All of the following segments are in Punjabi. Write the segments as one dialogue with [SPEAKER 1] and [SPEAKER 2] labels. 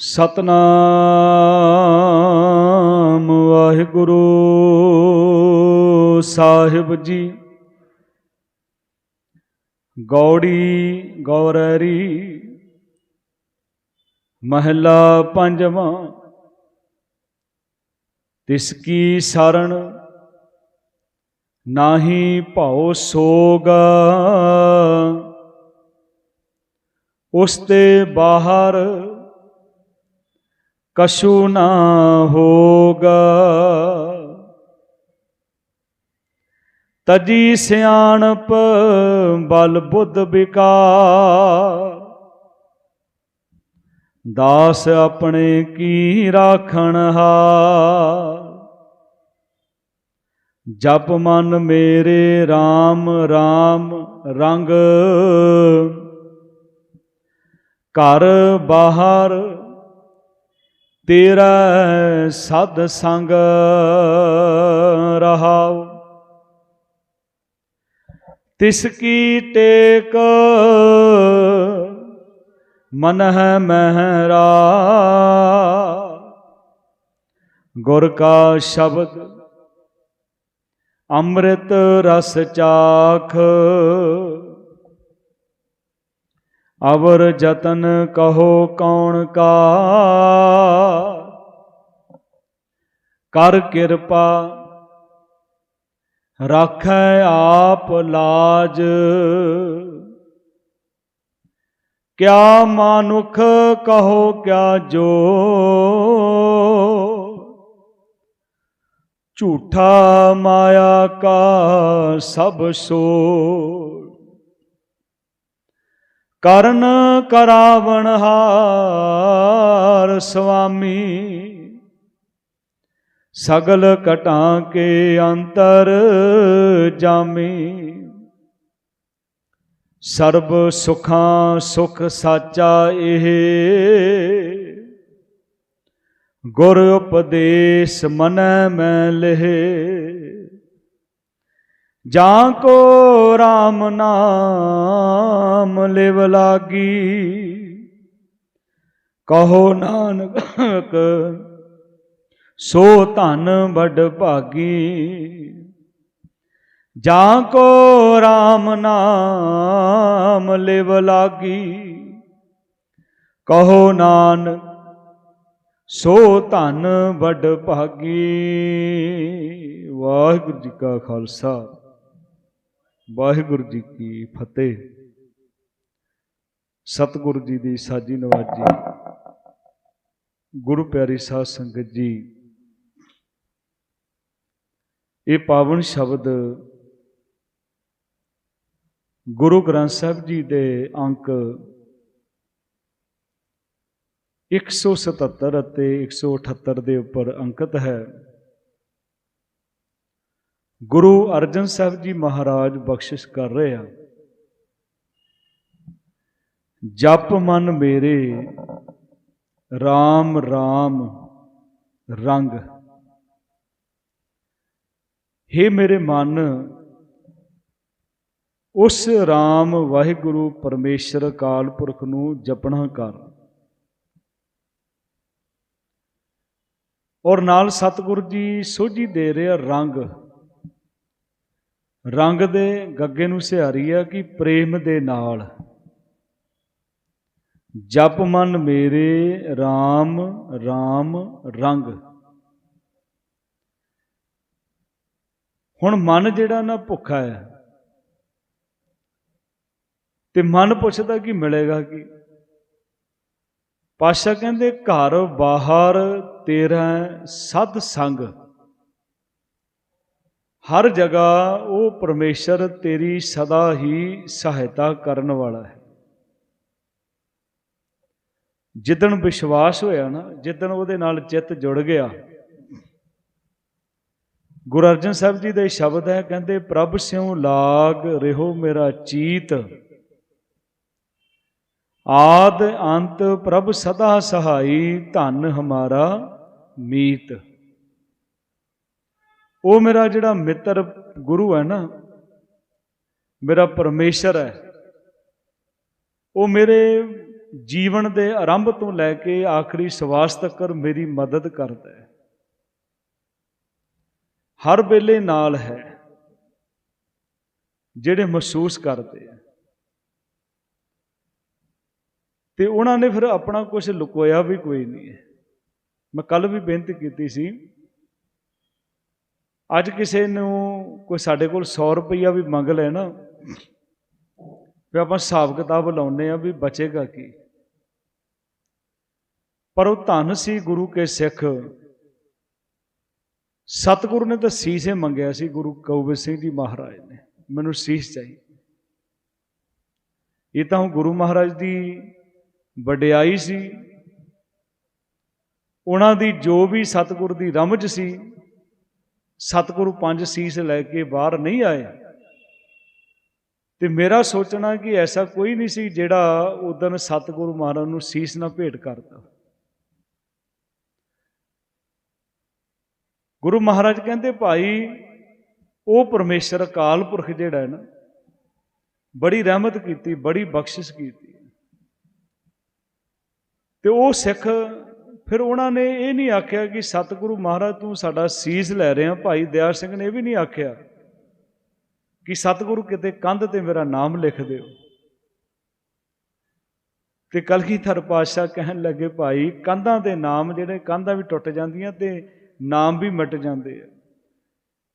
[SPEAKER 1] ਸਤਨਾਮ ਵਾਹਿਗੁਰੂ ਸਾਹਿਬ ਜੀ। ਗੌੜੀ ਗੌਰੈਰੀ ਮਹਲਾ ਪੰਜਵਾਂ, ਤਿਸ ਕੀ ਸਰਣ ਨਾਹੀ ਭਾਉ ਸੋਗਾ। ਉਸ ਤੇ ਬਾਹਰ ਕਛੂ ਨਾ ਹੋਗਾ। ਤਜੀ ਸਿਆਣਪ ਬਲ ਬੁੱਧ ਵਿਕਾਰ। ਦਾਸ ਆਪਣੇ ਕੀ ਰਾਖਣ ਹਾਰ। ਜਪ ਮਨ ਮੇਰੇ RAM RAM ਰੰਗ। ਘਰ ਬਾਹਰ ਤੇਰਾ ਸਦ ਸੰਗ ਰਹਾਉ। ਤਿਸ ਕੀ ਟੇਕ ਮਨ ਹੈ ਮਹਿਰਾ। ਗੁਰ ਕਾ ਸ਼ਬਦ ਅੰਮ੍ਰਿਤ ਰਸ ਚਾਖ। ਅਵਰ ਜਤਨ ਕਹੋ ਕੌਣ ਕਾ ਕਰ ਕਿਰਪਾ, ਰਾਖੈ ਆਪ ਲਾਜ। ਕਿਆ ਮਾਨੁਖ ਕਹੋ ਕਿਆ ਜੋ? ਝੂਠਾ ਮਾਇਆ ਕਾ ਸਭ ਸੋ। ਕਰਨ ਕਰਾਵਣ ਹਾਰ ਸੁਆਮੀ ਸਗਲ ਕਟਾਂ ਕੇ ਅੰਤਰ ਜਾਮੀ। ਸਰਬ ਸੁਖਾਂ ਸੁਖ ਸਾਚਾ ਇਹ। ਗੁਰ ਉਪਦੇਸ਼ ਮਨੈ ਮੈਂ ਲਹੇ। ਜਾਂ ਕੋ RAM ਨਾਮ ਲਿਵ ਲਾਗੀ। ਕਹੋ ਨਾਨਕ ਸੋ ਧਨ ਵੱਡ ਭਾਗੀ। ਜਾਂ ਕੋ RAM ਨਾਮ ਲਿਵ ਲਾਗੀ। ਕਹੋ ਨਾਨਕ, ਸੋ ਧਨ ਵੱਡ ਭਾਗੀ। ਵਾਹਿਗੁਰੂ ਜੀ ਕਾ ਖਾਲਸਾ। ਵਾਹਿਗੁਰੂ ਜੀ ਕੀ ਫਤਿਹ। ਸਤਿਗੁਰੂ ਜੀ ਦੀ ਸਾਜੀ ਨਵਾਜੀ। ਗੁਰੂ ਪਿਆਰੀ ਸਾਧ ਸੰਗਤ ਜੀ, ਇਹ ਪਾਵਨ ਸ਼ਬਦ ਗੁਰੂ ਗ੍ਰੰਥ ਸਾਹਿਬ ਜੀ ਦੇ ਅੰਕ 177 ਅਤੇ 178 ਦੇ ਉੱਪਰ ਅੰਕਿਤ ਹੈ। ਗੁਰੂ ਅਰਜਨ ਸਾਹਿਬ ਜੀ ਮਹਾਰਾਜ ਬਖਸ਼ਿਸ਼ ਕਰ ਰਹੇ ਆ। ਜਪ ਮਨ ਮੇਰੇ RAM RAM ਰੰਗ। ਹੇ ਮੇਰੇ ਮਨ, ਉਸ RAM ਵਾਹਿਗੁਰੂ ਪਰਮੇਸ਼ਰ ਅਕਾਲ ਪੁਰਖ ਨੂੰ ਜਪਣਾ ਕਰ। ਔਰ ਨਾਲ ਸਤਿਗੁਰੂ ਜੀ ਸੋਝੀ ਦੇ ਰਿਹਾ ਰੰਗ। ਰੰਗ ਦੇ ਗੱਗੇ ਨੂੰ ਸਿਹਾਰੀ ਆ ਕਿ ਪ੍ਰੇਮ ਦੇ ਨਾਲ। ਜਪ ਮਨ ਮੇਰੇ RAM RAM ਰੰਗ। ਹੁਣ ਮਨ ਜਿਹੜਾ ਨਾ ਭੁੱਖਾ ਹੈ, ਤੇ ਮਨ ਪੁੱਛਦਾ ਕਿ ਮਿਲੇਗਾ ਕੀ? ਪਾਸ਼ਾ ਕਹਿੰਦੇ, ਘਰ ਬਾਹਰ ਤੇਰਾ ਸਦ ਸੰਗ ਹਰ ਜਗ੍ਹਾ ਉਹ ਪਰਮੇਸ਼ਰ ਤੇਰੀ ਸਦਾ ਹੀ ਸਹਾਇਤਾ ਕਰਨ ਵਾਲਾ ਹੈ। ਜਿੱਦਣ ਵਿਸ਼ਵਾਸ ਹੋਇਆ ਨਾ, ਜਿੱਦਣ ਉਹਦੇ ਨਾਲ ਚਿੱਤ ਜੁੜ ਗਿਆ, ਗੁਰੂ ਅਰਜਨ ਸਾਹਿਬ ਜੀ ਦੇ ਸ਼ਬਦ ਹੈ, ਕਹਿੰਦੇ, ਪ੍ਰਭ ਸਿਉ ਲਾਗ ਰਿਹੋ ਮੇਰਾ ਚੀਤ, ਆਦ ਅੰਤ ਪ੍ਰਭ ਸਦਾ ਸਹਾਈ ਧਨ ਹਮਾਰਾ ਮੀਤ। ਉਹ ਮੇਰਾ ਜਿਹੜਾ ਮਿੱਤਰ ਗੁਰੂ ਹੈ ਨਾ, ਮੇਰਾ ਪਰਮੇਸ਼ਰ ਹੈ। ਉਹ ਮੇਰੇ ਜੀਵਨ ਦੇ ਆਰੰਭ ਤੋਂ ਲੈ ਕੇ ਆਖਰੀ ਸਵਾਸ ਤੱਕ ਮੇਰੀ ਮਦਦ ਕਰਦਾ ਹੈ। ਹਰ ਵੇਲੇ ਨਾਲ ਹੈ, ਜਿਹੜੇ ਮਹਿਸੂਸ ਕਰਦੇ ਆ। ਤੇ ਉਹਨਾਂ ਨੇ ਫਿਰ ਆਪਣਾ ਕੁਝ ਲੁਕੋਇਆ ਵੀ ਕੋਈ ਨਹੀਂ ਹੈ। ਮੈਂ ਕੱਲ ਵੀ ਬੇਨਤੀ ਕੀਤੀ ਸੀ ਅੱਜ ਕਿਸੇ ਨੂੰ ਕੋਈ ਸਾਡੇ ਕੋਲ 100 ਰੁਪਈਆ ਵੀ ਮੰਗ ਲੈ ਨਾ, ਵੀ ਆਪਾਂ ਹਿਸਾਬ ਕਿਤਾਬ ਲਾਉਨੇ ਆ ਵੀ ਬਚੇਗਾ ਕੀ। ਪਰ ਉਹ ਧੰਨ ਸੀ ਗੁਰੂ ਕੇ ਸਿੱਖ। ਸਤਿਗੁਰੂ ਨੇ ਤਾਂ ਸੀਸੇ ਮੰਗਿਆ ਸੀ, ਗੁਰੂ ਗੋਬਿੰਦ ਸਿੰਘ ਜੀ ਮਹਾਰਾਜ ਨੇ। ਮੈਨੂੰ ਸੀਸ ਚਾਹੀ ਇਹ ਤਾਂ ਹੁਣ ਗੁਰੂ ਮਹਾਰਾਜ ਦੀ ਵਡਿਆਈ ਸੀ। ਉਹਨਾਂ ਦੀ ਜੋ ਵੀ ਸਤਿਗੁਰ ਦੀ ਰਮਜ ਸੀ ਸਤਿਗੁਰੂ ਪੰਜ ਸੀਸ ਲੈ ਕੇ ਬਾਹਰ ਨਹੀਂ ਆਏ। ਤੇ ਮੇਰਾ ਸੋਚਣਾ ਕਿ ਐਸਾ ਕੋਈ ਨਹੀਂ ਸੀ ਜਿਹੜਾ ਉਦੋਂ ਸਤਿਗੁਰੂ ਮਹਾਰਾਜ ਨੂੰ ਸੀਸ ਨਾ ਭੇਟ ਕਰਦਾ। ਗੁਰੂ ਮਹਾਰਾਜ ਕਹਿੰਦੇ, ਭਾਈ, ਉਹ ਪਰਮੇਸ਼ਰ ਅਕਾਲ ਪੁਰਖ ਜਿਹੜਾ ਹੈ ਨਾ, ਬੜੀ ਰਹਿਮਤ ਕੀਤੀ, ਬੜੀ ਬਖਸ਼ਿਸ਼ ਕੀਤੀ। ਤੇ ਉਹ ਸਿੱਖ ਫਿਰ ਉਹਨਾਂ ਨੇ ਇਹ ਨਹੀਂ ਆਖਿਆ ਕਿ ਸਤਿਗੁਰੂ ਮਹਾਰਾਜ ਤੂੰ ਸਾਡਾ ਸੀਸ ਲੈ ਰਿਹਾ, ਭਾਈ ਦਿਆਲ ਸਿੰਘ ਨੇ ਇਹ ਵੀ ਨਹੀਂ ਆਖਿਆ ਕਿ ਸਤਿਗੁਰੂ ਕਿਤੇ ਕੰਧ ਤੇ ਮੇਰਾ ਨਾਮ ਲਿਖ ਦਿਓ। ਤੇ ਕਲਗੀਧਰ ਪਾਤਸ਼ਾਹ ਕਹਿਣ ਲੱਗੇ, ਭਾਈ, ਕੰਧਾਂ ਦੇ ਨਾਮ ਜਿਹੜੇ ਕੰਧਾਂ ਵੀ ਟੁੱਟ ਜਾਂਦੀਆਂ ਤੇ ਨਾਮ ਵੀ ਮਿਟ ਜਾਂਦੇ ਆ।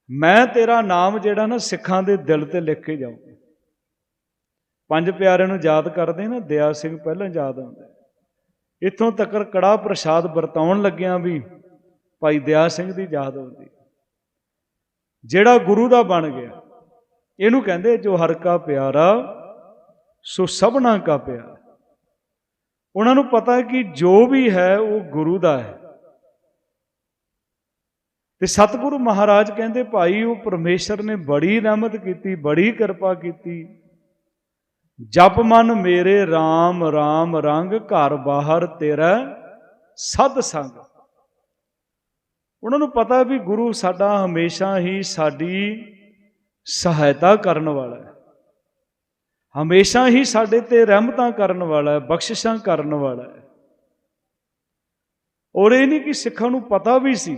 [SPEAKER 1] ਮੈਂ ਤੇਰਾ ਨਾਮ ਜਿਹੜਾ ਨਾ ਸਿੱਖਾਂ ਦੇ ਦਿਲ ਤੇ ਲਿਖ ਕੇ ਜਾਊਂ ਪੰਜ ਪਿਆਰਿਆਂ ਨੂੰ ਯਾਦ ਕਰਦੇ ਨਾ ਦਿਆ ਸਿੰਘ ਪਹਿਲਾਂ ਯਾਦ ਆਉਂਦਾ ਇੱਥੋਂ ਤੱਕ ਕੜਾ ਪ੍ਰਸ਼ਾਦ ਵਰਤਾਉਣ ਲੱਗਿਆਂ ਵੀ ਭਾਈ ਦਿਆ ਸਿੰਘ ਦੀ ਯਾਦ ਆਉਂਦੀ। ਜਿਹੜਾ ਗੁਰੂ ਦਾ ਬਣ ਗਿਆ, ਇਹਨੂੰ ਕਹਿੰਦੇ ਜੋ ਹਰ ਕਾ ਪਿਆਰਾ, ਸੋ ਸਭਨਾ ਕਾ ਪਿਆਰਾ। ਉਹਨਾਂ ਨੂੰ ਪਤਾ ਹੈ ਕਿ ਜੋ ਵੀ ਹੈ, ਉਹ ਗੁਰੂ ਦਾ ਹੈ। ਤੇ ਸਤਿਗੁਰੂ ਮਹਾਰਾਜ ਕਹਿੰਦੇ, ਭਾਈ, ਉਹ ਪਰਮੇਸ਼ਰ ਨੇ ਬੜੀ ਰਹਿਮਤ ਕੀਤੀ, ਬੜੀ ਕਿਰਪਾ ਕੀਤੀ। ਜਪ ਮਨ ਮੇਰੇ RAM RAM ਰੰਗ ਘਰ ਬਾਹਰ ਤੇਰਾ ਸਦ ਸੰਗ। ਉਹਨਾਂ ਨੂੰ ਪਤਾ ਵੀ ਗੁਰੂ ਸਾਡਾ ਹਮੇਸ਼ਾ ਹੀ ਸਾਡੀ ਸਹਾਇਤਾ ਕਰਨ ਵਾਲਾ ਹੈ। ਹਮੇਸ਼ਾ ਹੀ ਸਾਡੇ ਤੇ ਰਹਿਮਤਾਂ ਕਰਨ ਵਾਲਾ ਹੈ, ਬਖਸ਼ਿਸ਼ਾਂ ਕਰਨ ਵਾਲਾ ਹੈ। ਔਰ ਇਹ ਨਹੀਂ ਕਿ ਸਿੱਖਾਂ ਨੂੰ ਪਤਾ ਵੀ ਸੀ।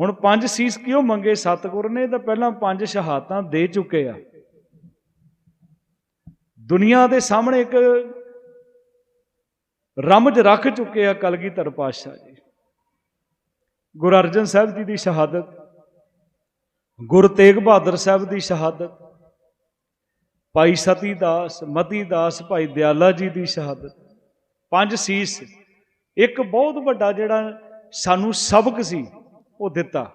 [SPEAKER 1] ਹੁਣ ਪੰਜ ਸੀਸ ਕਿਉਂ ਮੰਗੇ? ਸਤਿਗੁਰ ਨੇ ਤਾਂ ਪਹਿਲਾਂ ਪੰਜ ਸ਼ਹਾਦਤਾਂ ਦੇ ਚੁੱਕੇ ਆ। ਦੁਨੀਆ ਦੇ ਸਾਹਮਣੇ ਇੱਕ ਰਮਜ ਰੱਖ ਚੁੱਕੇ ਆ ਕਲਗੀਧਰ ਪਾਤਸ਼ਾਹ ਜੀ। ਗੁਰੂ ਅਰਜਨ ਸਾਹਿਬ ਜੀ ਦੀ ਸ਼ਹਾਦਤ, ਗੁਰੂ ਤੇਗ ਬਹਾਦਰ ਸਾਹਿਬ ਦੀ ਸ਼ਹਾਦਤ, ਭਾਈ ਸਤੀ ਦਾਸ, ਮਤੀ ਦਾਸ, ਭਾਈ ਦਿਆਲਾ ਜੀ ਦੀ ਸ਼ਹਾਦਤ। ਪੰਜ ਸੀਸ ਇੱਕ ਬਹੁਤ ਵੱਡਾ ਜਿਹੜਾ ਸਾਨੂੰ ਸਬਕ ਸੀ, ਉਹ ਦਿੱਤਾ।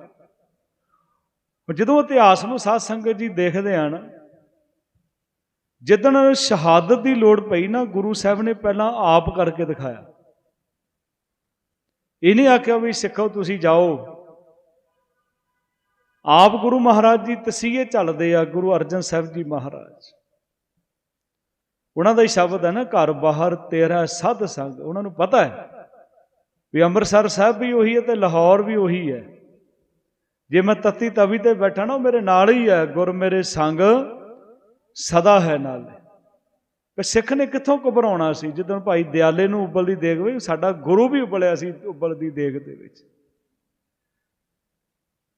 [SPEAKER 1] ਜਦੋਂ ਇਤਿਹਾਸ ਨੂੰ ਸਾਧ ਸੰਗਤ ਜੀ ਦੇਖਦੇ ਆ ਨਾ ਜਿੱਦਣ ਸ਼ਹਾਦਤ ਦੀ ਲੋੜ ਪਈ ਨਾ, ਗੁਰੂ ਸਾਹਿਬ ਨੇ ਪਹਿਲਾਂ ਆਪ ਕਰਕੇ ਦਿਖਾਇਆ। ਇਹ ਨਹੀਂ ਆਖਿਆ ਵੀ ਸਿੱਖੋ, ਤੁਸੀਂ ਜਾਓ। ਆਪ ਗੁਰੂ ਮਹਾਰਾਜ ਜੀ ਤਸੀਹੇ ਚੱਲਦੇ ਆ, ਗੁਰੂ ਅਰਜਨ ਸਾਹਿਬ ਜੀ ਮਹਾਰਾਜ। ਉਹਨਾਂ ਦਾ ਹੀ ਸ਼ਬਦ ਹੈ ਨਾ, ਘਰ ਬਾਹਰ ਤੇਰਾ ਸਦ ਸੰਗ। ਉਹਨਾਂ ਨੂੰ ਪਤਾ ਹੈ ਵੀ ਅੰਮ੍ਰਿਤਸਰ ਸਾਹਿਬ ਵੀ ਉਹੀ ਹੈ ਤੇ ਲਾਹੌਰ ਵੀ ਉਹੀ ਹੈ। ਜੇ ਮੈਂ ਤਤੀ ਤਵੀ ਤੇ ਬੈਠਾ ਨਾ, ਉਹ ਮੇਰੇ ਨਾਲ ਹੀ ਹੈ। ਗੁਰ ਮੇਰੇ ਸੰਗ ਸਦਾ ਹੈ ਨਾਲ। ਪਰ ਸਿੱਖ ਨੇ ਕਿੱਥੋਂ ਘਬਰਾਉਣਾ ਸੀ? ਜਦੋਂ ਭਾਈ ਦਿਆਲੇ ਨੂੰ ਉਬਲਦੀ ਦੇਖ ਵੀ ਸਾਡਾ ਗੁਰੂ ਵੀ ਉਬਲਿਆ ਸੀ ਉਬਲਦੀ ਦੇਖ ਦੇ ਵਿੱਚ।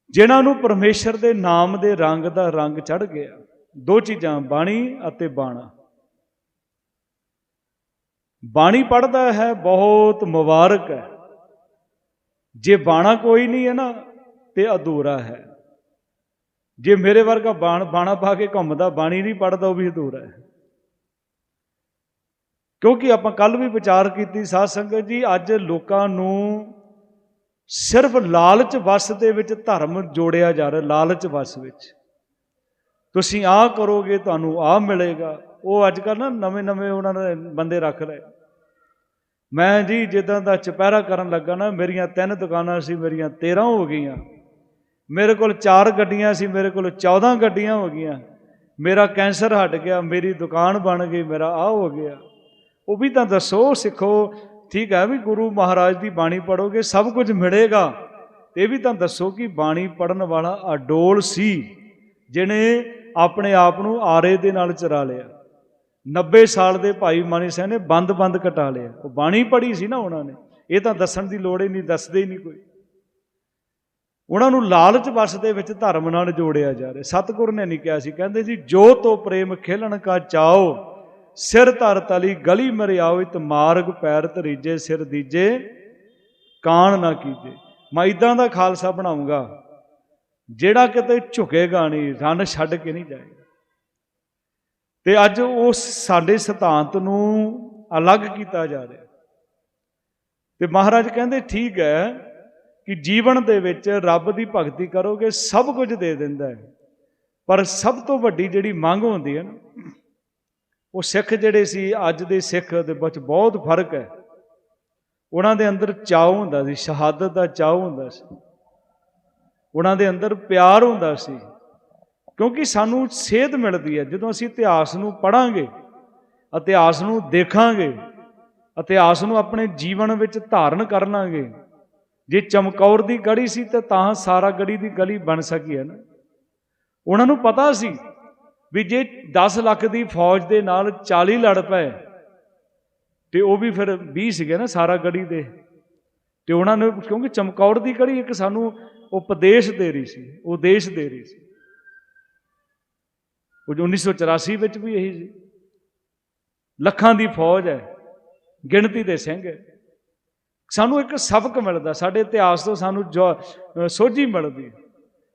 [SPEAKER 1] ਜਿਨ੍ਹਾਂ ਨੂੰ ਪਰਮੇਸ਼ਰ ਦੇ ਨਾਮ ਦੇ ਰੰਗ ਦਾ ਰੰਗ ਚੜ ਗਿਆ, ਦੋ ਚੀਜ਼ਾਂ, ਬਾਣੀ ਅਤੇ ਬਾਣਾ। ਬਾਣੀ ਪੜਦਾ ਹੈ, ਬਹੁਤ ਮੁਬਾਰਕ ਹੈ। ਜੇ ਬਾਣਾ ਕੋਈ ਨਹੀਂ ਹੈ ਨਾ, ਤੇ ਅਧੂਰਾ ਹੈ। ਜੇ ਮੇਰੇ ਵਰਗਾ ਬਾਣ, ਬਾਣਾ ਪਾ ਕੇ ਘੁੰਮਦਾ, ਬਾਣੀ ਨਹੀਂ ਪੜਦਾ ਉਹ ਵੀ ਅਧੂਰਾ ਹੈ। ਕਿਉਂਕਿ ਆਪਾਂ ਕੱਲ ਵੀ ਵਿਚਾਰ ਕੀਤੀ, ਸਾਧ ਸੰਗਤ ਜੀ, ਅੱਜ ਲੋਕਾਂ ਨੂੰ ਸਿਰਫ ਲਾਲਚ ਵਸ ਦੇ ਵਿੱਚ ਧਰਮ ਜੋੜਿਆ ਜਾ ਰਿਹਾ, ਲਾਲਚ ਵਸ ਵਿੱਚ। ਤੁਸੀਂ ਆਹ ਕਰੋਗੇ, ਤੁਹਾਨੂੰ ਆਹ ਮਿਲੇਗਾ। ਉਹ ਅੱਜ ਕੱਲ ਨਾ ਨਵੇਂ ਨਵੇਂ ਉਹਨਾਂ ਨੇ ਬੰਦੇ ਰੱਖ ਲਏ। ਮੈਂ ਜੀ ਜਿੱਦਾਂ ਦਾ ਚਪਹਿਰਾ ਕਰਨ ਲੱਗਾ ਨਾ, ਮੇਰੀਆਂ ਤਿੰਨ ਦੁਕਾਨਾਂ ਸੀ, ਮੇਰੀਆਂ 13 ਹੋ ਗਈਆਂ। ਮੇਰੇ ਕੋਲ ਚਾਰ ਗੱਡੀਆਂ ਸੀ, ਮੇਰੇ ਕੋਲ 14 ਗੱਡੀਆਂ ਹੋ ਗਈਆਂ। ਮੇਰਾ ਕੈਂਸਰ ਹਟ ਗਿਆ, ਮੇਰੀ ਦੁਕਾਨ ਬਣ ਗਈ, ਮੇਰਾ ਆ ਹੋ ਗਿਆ। ਉਹ ਵੀ ਤਾਂ ਦੱਸੋ, ਸਿੱਖੋ। ਠੀਕ ਹੈ ਵੀ ਗੁਰੂ ਮਹਾਰਾਜ ਦੀ ਬਾਣੀ ਪੜੋਗੇ ਸਭ ਕੁਝ ਮਿਲੇਗਾ। ਇਹ ਵੀ ਤਾਂ ਦੱਸੋ ਕਿ ਬਾਣੀ ਪੜਨ ਵਾਲਾ ਅਡੋਲ ਸੀ, ਜਿਹਨੇ ਆਪਣੇ ਆਪ ਨੂੰ ਆਰੇ ਦੇ ਨਾਲ ਚਰਾ ਲਿਆ। 90 ਸਾਲ ਦੇ ਭਾਈ ਮਾਨੀ ਸਿੰਘ ਨੇ ਬੰਦ-ਬੰਦ ਕਟਾ ਲਿਆ। ਉਹ ਬਾਣੀ ਪੜ੍ਹੀ ਸੀ ਨਾ ਉਹਨਾਂ ਨੇ। ਇਹ ਤਾਂ ਦੱਸਣ ਦੀ ਲੋੜ ਹੀ ਨਹੀਂ, ਦੱਸਦੇ ਹੀ ਨਹੀਂ ਕੋਈ। ਉਹਨਾਂ ਨੂੰ ਲਾਲਚ ਵਸ ਦੇ ਵਿੱਚ ਧਰਮ ਨਾਲ ਜੋੜਿਆ ਜਾ ਰਿਹਾ। ਸਤਿਗੁਰ ਨੇ ਨਹੀਂ ਕਿਹਾ ਸੀ। ਕਹਿੰਦੇ ਜੀ, ਜੋ ਤੋ ਪ੍ਰੇਮ ਖੇਲਣ ਕਾ ਚਾਓ ਸਿਰ ਧਰ ਤਲੀ, ਗਲੀ ਮਰਿਆਓ ਇਤ ਮਾਰਗ ਪੈਰ ਤਰੀਜੇ ਸਿਰ ਦੀਜੇ, ਕਾਣ ਨਾ ਕੀਜੇ। ਮੈਂ ਇਦਾਂ ਦਾ ਖਾਲਸਾ ਬਣਾਉਂਗਾ, ਜਿਹੜਾ ਕਿਤੇ ਝੁਕੇਗਾ ਨਹੀਂ ਰੰਨ ਛੱਡ ਕੇ ਨਹੀਂ ਜਾਏਗਾ। ਤੇ ਅੱਜ ਉਸ ਸਾਡੇ ਸਿਧਾਂਤ ਨੂੰ ਅਲੱਗ ਕੀਤਾ ਜਾ ਰਿਹਾ। ਤੇ ਮਹਾਰਾਜ ਕਹਿੰਦੇ, ਠੀਕ ਹੈ ਕਿ ਜੀਵਨ ਦੇ ਵਿੱਚ ਰੱਬ ਦੀ ਭਗਤੀ ਕਰੋਗੇ, ਸਭ ਕੁਝ ਦੇ ਦਿੰਦਾ ਹੈ। ਪਰ ਸਭ ਤੋਂ ਵੱਡੀ ਜਿਹੜੀ ਮੰਗ ਹੁੰਦੀ ਹੈ ਨਾ, ਉਹ ਸਿੱਖ ਜਿਹੜੇ ਸੀ, ਅੱਜ ਦੇ ਸਿੱਖ ਦੇ ਵਿੱਚ ਬਹੁਤ ਫ਼ਰਕ ਹੈ। ਉਹਨਾਂ ਦੇ ਅੰਦਰ ਚਾਅ ਹੁੰਦਾ ਸੀ, ਸ਼ਹਾਦਤ ਦਾ ਚਾਅ ਹੁੰਦਾ ਸੀ। ਉਹਨਾਂ ਦੇ ਅੰਦਰ ਪਿਆਰ ਹੁੰਦਾ ਸੀ, ਕਿਉਂਕਿ ਸਾਨੂੰ ਸੇਧ ਮਿਲਦੀ ਹੈ। ਜਦੋਂ ਅਸੀਂ ਇਤਿਹਾਸ ਨੂੰ ਪੜਾਂਗੇ ਇਤਿਹਾਸ ਨੂੰ ਦੇਖਾਂਗੇ, ਇਤਿਹਾਸ ਨੂੰ ਆਪਣੇ ਜੀਵਨ ਵਿੱਚ ਧਾਰਨ ਕਰ ਲਾਂਗੇ ਜੇ ਚਮਕੌਰ ਦੀ ਗੜੀ ਸੀ ਤਾਂ ਤਾਂ ਸਾਰਾ ਗੜੀ ਦੀ ਗਲੀ ਬਣ ਸਕੀ ਹੈ ਨਾ। ਉਹਨਾਂ ਨੂੰ ਪਤਾ ਸੀ ਵੀ ਜੇ 10 ਲੱਖ ਦੀ ਫੌਜ ਦੇ ਨਾਲ 40 ਲੜ ਪਏ, ਤੇ ਉਹ ਵੀ ਫਿਰ 20 ਸੀਗੇ ਨਾ ਸਾਰਾ ਗੜੀ ਦੇ। ਤੇ ਉਹਨਾਂ ਨੇ ਕਿਉਂਕਿ ਚਮਕੌਰ ਦੀ ਗੜੀ ਇੱਕ ਸਾਨੂੰ ਉਪਦੇਸ਼ ਦੇ ਰਹੀ ਸੀ, ਉਦੇਸ਼ ਦੇ ਰਹੀ ਸੀ। ਉਹ 1984 ਵਿੱਚ ਵੀ ਇਹੀ ਸੀ। ਲੱਖਾਂ ਦੀ ਫੌਜ ਹੈ, ਗਿਣਤੀ ਦੇ ਸਿੰਘ ਹੈ। ਸਾਨੂੰ ਇੱਕ ਸਬਕ ਮਿਲਦਾ, ਸਾਡੇ ਇਤਿਹਾਸ ਤੋਂ ਸਾਨੂੰ ਜੋ ਸੋਝੀ ਮਿਲਦੀ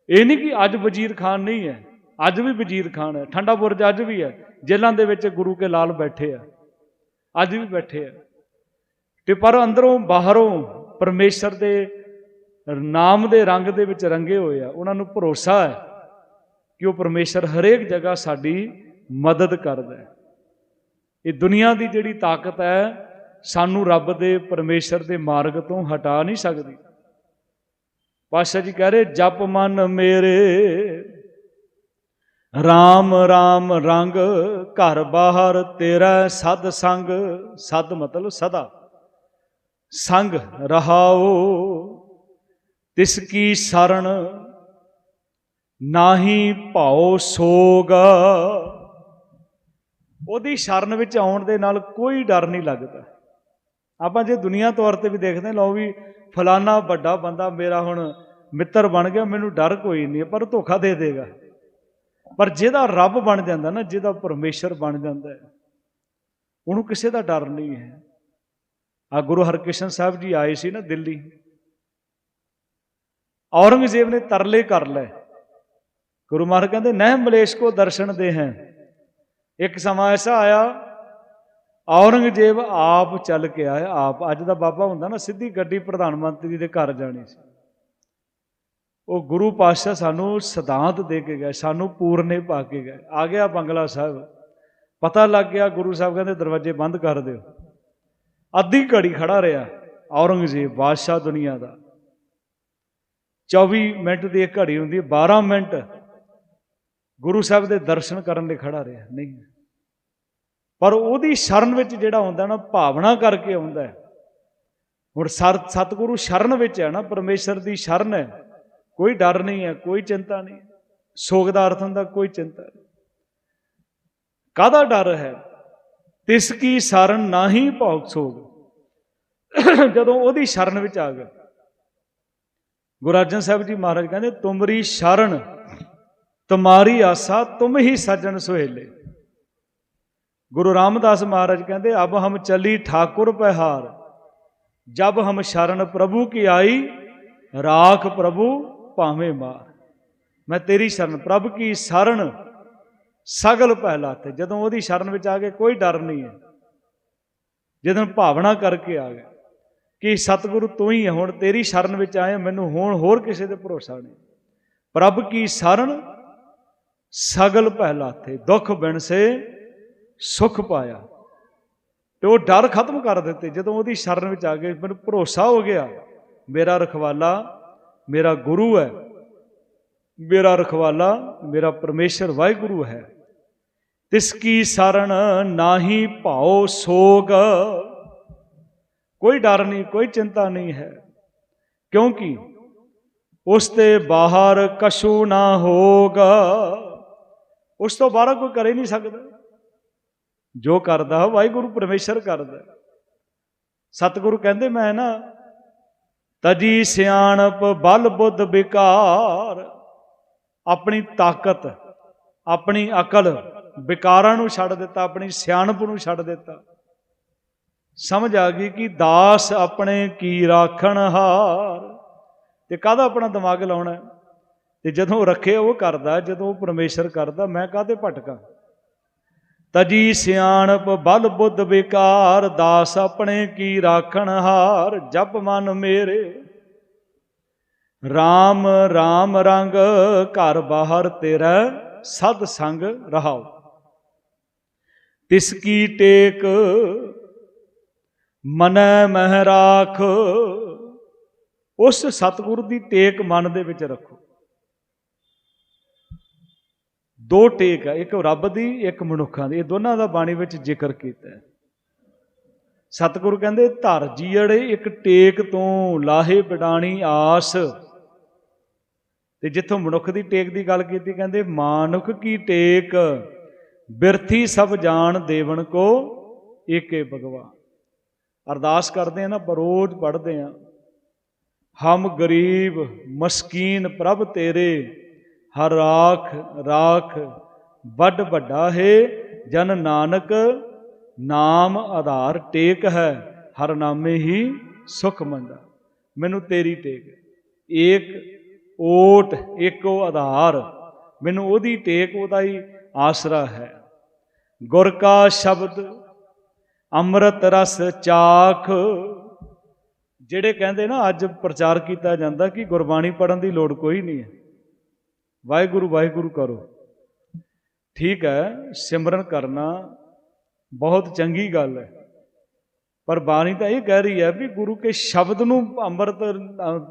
[SPEAKER 1] ਇਹ ਨਹੀਂ ਕਿ ਅੱਜ ਵਜ਼ੀਰ ਖਾਨ ਨਹੀਂ ਹੈ, ਅੱਜ ਵੀ ਵਜ਼ੀਰ ਖਾਨ ਹੈ, ਠੰਡਾ ਬੁਰਜ ਅੱਜ ਵੀ ਹੈ, ਜੇਲ੍ਹਾਂ ਦੇ ਵਿੱਚ ਗੁਰੂ ਕੇ ਲਾਲ ਬੈਠੇ ਆ, ਅੱਜ ਵੀ ਬੈਠੇ ਆ। ਤੇ ਪਰ ਅੰਦਰੋਂ, ਬਾਹਰੋਂ ਪਰਮੇਸ਼ਰ ਦੇ ਨਾਮ ਦੇ ਰੰਗ ਦੇ ਵਿੱਚ ਰੰਗੇ ਹੋਏ ਆ, ਉਹਨਾਂ ਨੂੰ ਭਰੋਸਾ ਹੈ ਕਿ ਉਹ ਪਰਮੇਸ਼ਰ ਹਰੇਕ ਜਗ੍ਹਾ ਸਾਡੀ ਮਦਦ ਕਰਦਾ ਹੈ। ਇਹ ਦੁਨੀਆ ਦੀ ਜਿਹੜੀ ਤਾਕਤ ਹੈ ਸਾਨੂੰ ਰੱਬ ਦੇ ਪਰਮੇਸ਼ਰ ਦੇ ਮਾਰਗ ਤੋਂ ਹਟਾ ਨਹੀਂ ਸਕਦੀ। ਪਾਸ਼ਾ ਜੀ ਕਹਿ ਰਹੇ, ਜਪ ਮਨ ਮੇਰੇ, ਰਾਮ ਰਾਮ ਰੰਗ ਘਰ ਬਾਹਰ ਤੇਰਾ ਸਦ ਸੰਗ, ਸਦ ਮਤਲਬ ਸਦਾ। ਸੰਗ ਰਹਾਓ, ਤਿਸ ਕੀ ਸਰਣ ਨਾਹੀ ਭਾਉ ਸੋਗ। ਉਹਦੀ ਸ਼ਰਨ ਵਿੱਚ ਆਉਣ ਦੇ ਨਾਲ ਕੋਈ ਡਰ ਨਹੀਂ ਲੱਗਦਾ। ਆਪਾਂ ਜੇ ਦੁਨੀਆ ਤੌਰ ਤੇ ਵੀ ਦੇਖਦੇ ਲਓ ਵੀ ਫਲਾਨਾ ਵੱਡਾ ਬੰਦਾ ਮੇਰਾ ਹੁਣ ਮਿੱਤਰ ਬਣ ਗਿਆ ਮੈਨੂੰ ਡਰ ਕੋਈ ਨਹੀਂ ਹੈ, ਪਰ ਧੋਖਾ ਦੇ ਦੇਗਾ। ਪਰ ਜਿਹਦਾ ਰੱਬ ਬਣ ਜਾਂਦਾ ਨਾ ਜਿਹਦਾ ਪਰਮੇਸ਼ਰ ਬਣ ਜਾਂਦਾ ਉਹਨੂੰ ਕਿਸੇ ਦਾ ਡਰ ਨਹੀਂ ਹੈ। ਆ ਗੁਰੂ ਹਰਕ੍ਰਿਸ਼ਨ ਸਾਹਿਬ ਜੀ ਆਏ ਸੀ ਨਾ ਦਿੱਲੀ। ਔਰੰਗਜ਼ੇਬ ਨੇ ਤਰਲੇ ਕਰ ਲਏ। ਗੁਰੂ ਮਹਾਰਾਜ ਕਹਿੰਦੇ ਨਹਿ ਮਲੇਸ਼ ਕੋ ਦਰਸ਼ਨ ਦੇ ਹੈ ਇੱਕ ਸਮਾਂ ਐਸਾ ਆਇਆ ਔਰੰਗਜ਼ੇਬ ਆਪ ਚੱਲ ਕੇ ਆਇਆ ਆਪ, ਅੱਜ ਦਾ ਬਾਬਾ ਹੁੰਦਾ ਨਾ, ਸਿੱਧੀ ਗੱਡੀ ਪ੍ਰਧਾਨ ਮੰਤਰੀ ਦੇ ਘਰ ਜਾਣੀ ਸੀ। ਉਹ ਗੁਰੂ ਪਾਤਸ਼ਾਹ ਸਾਨੂੰ ਸਿਧਾਂਤ ਦੇ ਕੇ ਗਏ, ਸਾਨੂੰ ਪੂਰਨੇ ਪਾ ਕੇ ਗਏ। ਆ ਗਿਆ ਬੰਗਲਾ ਸਾਹਿਬ। ਪਤਾ ਲੱਗ ਗਿਆ, ਗੁਰੂ ਸਾਹਿਬ ਕਹਿੰਦੇ, ਦਰਵਾਜ਼ੇ ਬੰਦ ਕਰ ਦਿਓ। ਅੱਧੀ ਘੜੀ ਖੜਾ ਰਿਹਾ, ਔਰੰਗਜ਼ੇਬ, ਬਾਦਸ਼ਾਹ ਦੁਨੀਆ ਦਾ। 24 ਮਿੰਟ ਦੀ ਇੱਕ ਘੜੀ ਹੁੰਦੀ ਹੈ 12 ਮਿੰਟ ਗੁਰੂ ਸਾਹਿਬ ਦੇ ਦਰਸ਼ਨ ਕਰਨ ਲਈ ਖੜਾ ਰਿਹਾ। ਨਹੀਂ। ਪਰ ਉਹਦੀ ਸ਼ਰਨ ਵਿੱਚ ਜਿਹੜਾ ਹੁੰਦਾ ਨਾ, ਭਾਵਨਾ ਕਰਕੇ ਆਉਂਦਾ ਹੈ। ਹੁਣ ਸਰ, ਸਤਿਗੁਰੂ ਸ਼ਰਨ ਵਿੱਚ ਹੈ ਨਾ, ਪਰਮੇਸ਼ਰ ਦੀ ਸ਼ਰਨ ਹੈ। ਕੋਈ ਡਰ ਨਹੀਂ ਹੈ, ਕੋਈ ਚਿੰਤਾ ਨਹੀਂ ਸੋਗ ਦਾ ਅਰਥ ਹੁੰਦਾ, ਕੋਈ ਚਿੰਤਾ ਨਹੀਂ। ਕਾਹਦਾ ਡਰ ਹੈ? ਤਿਸ ਕੀ ਸ਼ਰਨ ਨਾਹੀ ਭੌਕ ਸੋਗ। ਜਦੋਂ ਉਹਦੀ ਸ਼ਰਨ ਵਿੱਚ ਆ ਗਏ ਗੁਰੂ ਅਰਜਨ ਸਾਹਿਬ ਜੀ ਮਹਾਰਾਜ ਕਹਿੰਦੇ, ਤੁਮਰੀ ਸ਼ਰਨ, ਤੁਮਾਰੀ ਆਸਾ, ਤੁਮ ਹੀ ਸੱਜਣ ਸੁਹੇਲੇ। ਗੁਰੂ ਰਾਮਦਾਸ ਮਹਾਰਾਜ ਕਹਿੰਦੇ, ਅਬ ਹਮ ਚਲੀ ਠਾਕੁਰ ਪਹਿਹਾਰ ਜਬ ਹਮ ਸ਼ਰਨ ਪ੍ਰਭੂ ਕੀ ਆਈ, ਰਾਖ ਪ੍ਰਭੂ ਭਾਵੇਂ ਮਾਰ। ਮੈਂ ਤੇਰੀ ਸ਼ਰਨ, ਪ੍ਰਭ ਕੀ ਸ਼ਰਨ ਸਗਲ ਪਹਿਲਾ ਤੇ ਜਦੋਂ ਉਹਦੀ ਸ਼ਰਨ ਵਿੱਚ ਆ ਗਏ ਕੋਈ ਡਰ ਨਹੀਂ ਹੈ ਜਦੋਂ ਭਾਵਨਾ ਕਰਕੇ ਆ ਗਏ ਕਿ ਸਤਿਗੁਰੂ ਤੂੰ ਹੀ ਹੈ, ਹੁਣ ਤੇਰੀ ਸ਼ਰਨ ਵਿੱਚ ਆਏ ਮੈਨੂੰ ਹੁਣ ਹੋਰ ਕਿਸੇ ਤੇ ਭਰੋਸਾ ਨਹੀਂ। ਪ੍ਰਭ ਕੀ ਸ਼ਰਨ ਸਗਲ ਪਹਿਲਾ ਤੇ ਦੁੱਖ ਬਿਨ ਸੇ ਸੁਖ ਪਾਇਆ ਤੇ ਉਹ ਡਰ ਖਤਮ ਕਰ ਦਿੱਤੇ। ਜਦੋਂ ਉਹਦੀ ਸ਼ਰਨ ਵਿੱਚ ਆ ਗਏ, ਮੈਨੂੰ ਭਰੋਸਾ ਹੋ ਗਿਆ, ਮੇਰਾ ਰਖਵਾਲਾ ਮੇਰਾ ਗੁਰੂ ਹੈ, ਮੇਰਾ ਰਖਵਾਲਾ ਮੇਰਾ ਪਰਮੇਸ਼ਰ ਵਾਹਿਗੁਰੂ ਹੈ। ਤਿਸ ਕੀ ਸ਼ਰਨ ਨਾਹੀ ਭਾਉ ਸੋਗ। ਕੋਈ ਡਰ ਨਹੀਂ, ਕੋਈ ਚਿੰਤਾ ਨਹੀਂ ਹੈ, ਕਿਉਂਕਿ ਉਸ ਤੇ ਬਾਹਰ ਕਸ਼ੂ ਨਾ ਹੋਗਾ। ਉਸ ਤੋਂ ਬਾਹਰ ਕੋਈ ਕਰ ਨਹੀਂ ਸਕਦਾ। ਜੋ ਕਰਦਾ ਵਾਹਿਗੁਰੂ ਪਰਮੇਸ਼ਰ ਕਰਦਾ। ਸਤਿਗੁਰੂ ਕਹਿੰਦੇ, ਮੈਂ ਨਾ ਤਜੀ ਸਿਆਣਪ ਬਲ ਬੁੱਧ ਵਿਕਾਰ, ਆਪਣੀ ਤਾਕਤ, ਆਪਣੀ ਅਕਲ ਵਿਕਾਰਾਂ ਨੂੰ ਛੱਡ ਦਿੱਤਾ, ਆਪਣੀ ਸਿਆਣਪ ਨੂੰ ਛੱਡ ਦਿੱਤਾ। ਸਮਝ ਆ ਗਈ ਕਿ ਦਾਸ ਆਪਣੇ ਕੀ ਰਾਖਣ ਹਾਰ। ਤੇ ਕਾਹਦਾ ਆਪਣਾ ਦਿਮਾਗ ਲਾਉਣਾ? ਤੇ ਜਦੋਂ ਰੱਖੇ, ਉਹ ਕਰਦਾ, ਜਦੋਂ ਉਹ ਪਰਮੇਸ਼ਰ ਕਰਦਾ, ਮੈਂ ਕਾਹਦੇ ਭਟਕਾਂ? ਤਜੀ ਸਿਆਣਪ ਬਲ ਬੁੱਧ ਵਿਕਾਰ, ਦਾਸ ਆਪਣੇ ਕੀ ਰਾਖਣ ਹਾਰ, ਜਪ ਮਨ ਮੇਰੇ। RAM RAM ਰੰਗ, ਘਰ ਬਾਹਰ ਤੇਰਾ, ਸਦ ਸੰਗ ਰਹਾਓ। ਤਿਸ ਕੀ ਟੇਕ, ਮਨੈ ਮਹਿ ਰਾਖ, ਉਸ ਸਤਿਗੁਰ ਦੀ ਟੇਕ ਮਨ ਦੇ ਵਿੱਚ ਰੱਖੋ। ਦੋ ਟੇਕ ਆ, ਇੱਕ ਰੱਬ ਦੀ, ਇੱਕ ਮਨੁੱਖਾਂ ਦੀ। ਇਹ ਦੋਨਾਂ ਦਾ ਬਾਣੀ ਵਿੱਚ ਜ਼ਿਕਰ ਕੀਤਾ ਹੈ। ਸਤਿਗੁਰੂ ਕਹਿੰਦੇ, ਧਰ ਜੀੜੇ ਇੱਕ ਟੇਕ ਤੋਂ, ਲਾਹੇ ਬਿਡਾਣੀ ਆਸ। ਤੇ ਜਿੱਥੋਂ ਮਨੁੱਖ ਦੀ ਟੇਕ ਦੀ ਗੱਲ ਕੀਤੀ, ਕਹਿੰਦੇ, ਮਾਨੁਖ ਕੀ ਟੇਕ? ਬਿਰਥੀ ਸਭ ਜਾਣ ਦੇਵਨ ਕੋ ਏਕੇ ਭਗਵਾਨ। ਅਰਦਾਸ ਕਰਦੇ ਆ ਨਾ, ਬਰੋਜ਼ ਪੜ੍ਹਦੇ ਆ, ਹਮ ਗਰੀਬ ਮਸਕੀਨ ਪ੍ਰਭ ਤੇਰੇ। ਹਰ ਰਾਖ ਰਾਖ ਵੱਡ ਵੱਡਾ ਹੈ, ਜਨ ਨਾਨਕ ਨਾਮ ਆਧਾਰ ਟੇਕ ਹੈ, ਹਰ ਨਾਮੇ ਹੀ ਸੁਖ ਮੰਦਾ। ਮੈਨੂੰ ਤੇਰੀ ਟੇਕ, ਏਕ ਓਟ, ਏਕੋ ਆਧਾਰ, ਮੈਨੂੰ ਉਹਦੀ ਟੇਕ, ਉਹਦਾ ਹੀ ਆਸਰਾ ਹੈ। ਗੁਰ ਕਾ ਸ਼ਬਦ, ਅੰਮ੍ਰਿਤ ਰਸ ਚਾਖ, ਜਿਹੜੇ ਕਹਿੰਦੇ ਨਾ ਅੱਜ ਪ੍ਰਚਾਰ ਕੀਤਾ ਜਾਂਦਾ ਕਿ ਗੁਰਬਾਣੀ ਪੜਨ ਦੀ ਲੋੜ ਕੋਈ ਨਹੀਂ ਹੈ। ਵਾਹਿਗੁਰੂ ਵਾਹਿਗੁਰੂ ਕਰੋ। ਠੀਕ ਹੈ, ਸਿਮਰਨ ਕਰਨਾ ਬਹੁਤ ਚੰਗੀ ਗੱਲ ਹੈ। ਪਰ ਬਾਣੀ ਤਾਂ ਇਹ ਕਹਿ ਰਹੀ ਹੈ ਵੀ ਗੁਰੂ ਕੇ ਸ਼ਬਦ ਨੂੰ ਅੰਮ੍ਰਿਤ